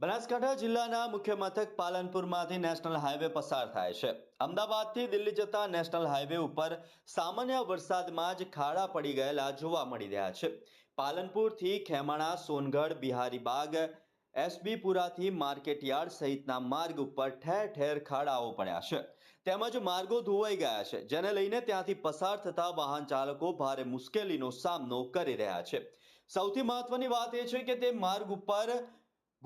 બનાસકાંઠા જિલ્લાના મુખ્ય મથક પાલનપુરમાંથી નેશનલ હાઈવે પસાર થાય છે. અમદાવાદથી દિલ્હી જતા નેશનલ હાઈવે ઉપર સામાન્ય વરસાદમાં જ ખાડા પડી ગયેલા જોવા મળી રહ્યા છે. પાલનપુરથી ખેમાણા, સોનગઢ બિહારીબાગ એસબીપુરાથી માર્કેટયાર્ડ સહિતના માર્ગ ઉપર ઠેર ઠેર ખાડાઓ પડ્યા છે. તેમજ માર્ગો ધોવાઈ ગયા છે, જેને લઈને ત્યાંથી પસાર થતા વાહન ચાલકો ભારે મુશ્કેલીનો સામનો કરી રહ્યા છે. સૌથી મહત્વની વાત એ છે કે તે માર્ગ ઉપર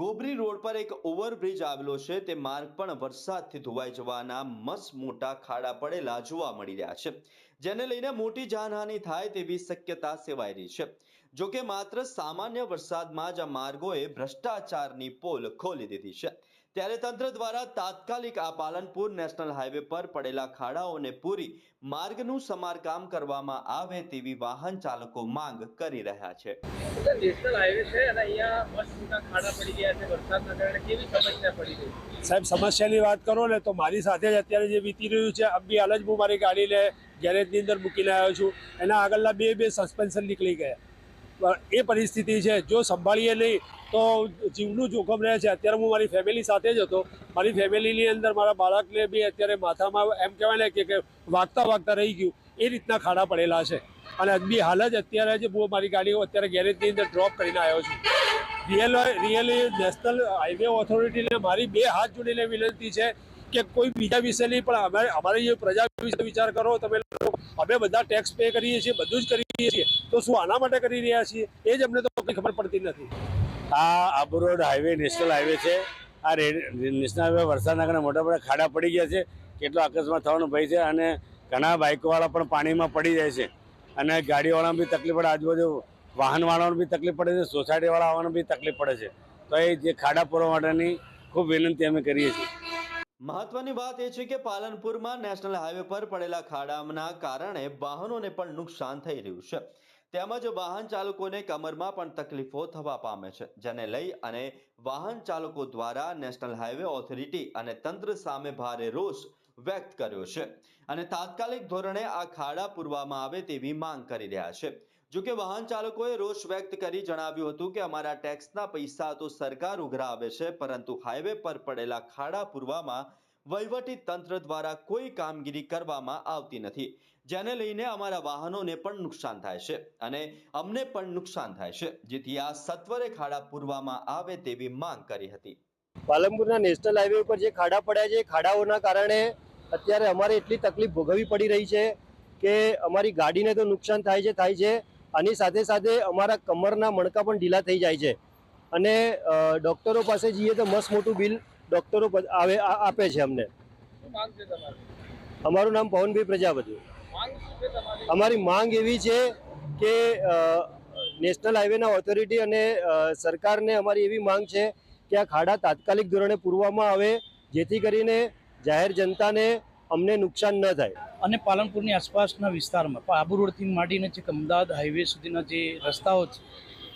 ગોબરી રોડ પર એક ઓવરબ્રિજ આવેલો છે. તે માર્ગ પણ વરસાદથી ધોવાઈ જવાના મસ મોટા ખાડા પડેલા જોવા મળી રહ્યા છે. જેને લઈને મોટી જાનહાનિ થાય તેવી શક્યતા રહી છે. જો કે માત્ર સામાન્ય વરસાદમાં જ આ માર્ગોએ ભ્રષ્ટાચારની પોલ ખોલી દીધી છે. ત્યારે તંત્ર દ્વારા તાત્કાલિક આ પાલનપુર નેશનલ હાઈવે પર પડેલા ખાડાઓને પૂરી માર્ગનું સમારકામ કરવામાં આવે તેવી વાહન ચાલકો માંગ કરી રહ્યા છે. નેશનલ હાઈવે છે અને અહીંયા મસ્ત મોટા ખાડા પડી ગયા છે વરસાદના કારણે. કેવી સમસ્યા પડી ગઈ સાહેબ સમસ્યાની વાત કરો ને તો મારી સાથે જ અત્યારે જે વીતી રહ્યું છે અબી હાલ જ હું મારી ગાડીને ગેરેજની અંદર મૂકીને આવ્યો છું. એના આગળના બે બે સસ્પેન્શન નીકળી ગયા. એ પરિસ્થિતિ છે, જો સંભાળીએ નહીં, તો જીવનું જોખમ રહે છે. અત્યારે હું મારી ફેમિલી સાથે જ હતો. મારી ફેમિલીની અંદર મારા બાળકને બી અત્યારે માથામાં એમ કહેવાય ને કે વાગતા વાગતા રહી ગયું. એ રીતના ખાડા પડેલા છે. અને બી હાલ જ અત્યારે જ હું મારી ગાડીઓ અત્યારે ગેરેજની અંદર ડ્રોપ કરીને આવ્યો છું. રિયલ રિયલી નેશનલ હાઈવે ઓથોરિટીને મારી બે હાથ જોડીને વિનંતી છે કે કોઈ બીજા નહીં પણ અમારે, અમારી જે પ્રજા વિશે વિચાર કરો, તમે અમે બધા ટેક્સ પે કરીએ છીએ, બધું જ કરીએ છીએ. તો શું આના માટે કરી રહ્યા છીએ? એ જ અમને તો કંઈ ખબર પડતી નથી. આ Abu road highway national highway છે. આ નેશનલ હાઈવે વરસાદના કારણે મોટા મોટા ખાડા પડી ગયા છે. કેટલો અકસ્માત થવાનો ભય છે અને ઘણા બાઇકવાળા પણ પાણીમાં પડી જાય છે. અને ગાડીવાળાને બી તકલીફ પડે, આજુબાજુ વાહનવાળાને બી તકલીફ પડે છે સોસાયટીવાળા આવવાનું બી તકલીફ પડે છે. તો એ જે ખાડા પૂરવા માટેની ખૂબ વિનંતી અમે કરીએ છીએ. મહત્વની વાત એ છે કે પાલનપુરમાં નેશનલ હાઈવે પર પડેલા ખાડાના કારણે વાહનોને પણ નુકસાન થઈ રહ્યું છે. તેમજ વાહન ચાલકોને કમરમાં પણ તકલીફો થવા પામે છે, જેને લઈ અને વાહન ચાલકો દ્વારા નેશનલ હાઈવે ઓથોરિટી અને તંત્ર સામે ભારે રોષ વ્યક્ત કર્યો છે. અને તાત્કાલિક ધોરણે આ ખાડા પૂરવામાં આવે તેવી માંગ કરી રહ્યા છે. જો કે વાહન ચાલકોએ રોષ વ્યક્ત કરી જણાવ્યું હતું કે અમારા ટેક્સના પૈસા તો સરકાર ઉઘરાવે છે, પરંતુ હાઈવે પર પડેલા ખાડા પૂરવામાં વહીવટી તંત્ર દ્વારા કોઈ કામગીરી કરવામાં આવતી નથી, જેને લઈને અમારા વાહનોને પણ નુકસાન થાય છે અને અમને પણ નુકસાન થાય છે, જેથી આ સત્વરે ખાડા પૂરવામાં આવે તેવી માંગ કરી હતી. પાલનપુરના નેશનલ હાઈવે ઉપર જે ખાડા પડ્યા છે ખાડાઓના કારણે અત્યારે અમારે એટલી તકલીફ ભોગવવી પડી રહી છે કે અમારી ગાડીને તો નુકસાન થાય છે થાય છે આની સાથે સાથે અમારા કમરના મણકા પણ ઢીલા થઈ જાય છે. અને ડૉક્ટરો પાસે જઈએ તો મસ્ત મોટું બિલ ડૉક્ટરો આવે આપે છે અમને. અમારું નામ પવનભાઈ પ્રજાપતિ. અમારી માંગ એવી છે કે નેશનલ હાઈવેના ઓથોરિટી અને સરકારને અમારી એવી માંગ છે કે આ ખાડા તાત્કાલિક ધોરણે પૂરવામાં આવે જેથી કરીને જાહેર જનતાને અમને નુકસાન ન થાય. અને પાલનપુરની આસપાસના વિસ્તારમાં આબુ રોડથી માંડીને છેક અમદાવાદ હાઈવે સુધીના જે રસ્તાઓ છે,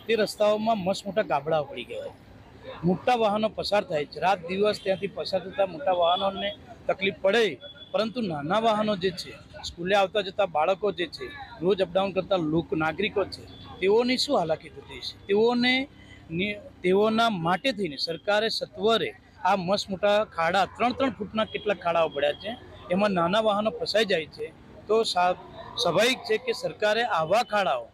તે રસ્તાઓમાં મસ્ત મોટા ગાબડાઓ પડી ગયા છે મોટા વાહનો પસાર થાય છે. રાત દિવસ ત્યાંથી પસાર થતા મોટા વાહનોને તકલીફ પડે, પરંતુ નાના વાહનો જે છે, સ્કૂલે આવતા જતા બાળકો જે છે, રોજ અપડાઉન કરતા લોક નાગરિકો છે, તેઓની શું હાલાકી થતી છે તેઓને તેઓના માટે થઈને સરકારે સત્વરે આ મસ્ત મોટા ખાડા, ત્રણ ત્રણ ફૂટના કેટલાક ખાડાઓ પડ્યા છે એમાં નાના વાહનો ફસાઈ જાય છે, તો સ્વાભાવિક છે કે સરકારે આવા ખાડાઓ,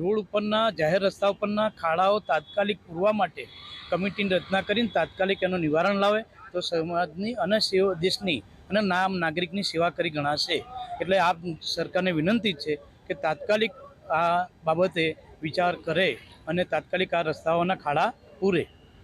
રોડ ઉપરના, જાહેર રસ્તા ઉપરના ખાડાઓ તાત્કાલિક પૂરવા માટે કમિટીની રચના કરીને તાત્કાલિક એનું નિવારણ લાવે, તો સમાજની અને દેશની અને નામ નાગરિકની સેવા કરી ગણાશે. એટલે આ સરકારને વિનંતી છે કે તાત્કાલિક આ બાબતે વિચાર કરે અને તાત્કાલિક આ રસ્તાઓના ખાડા પૂરે.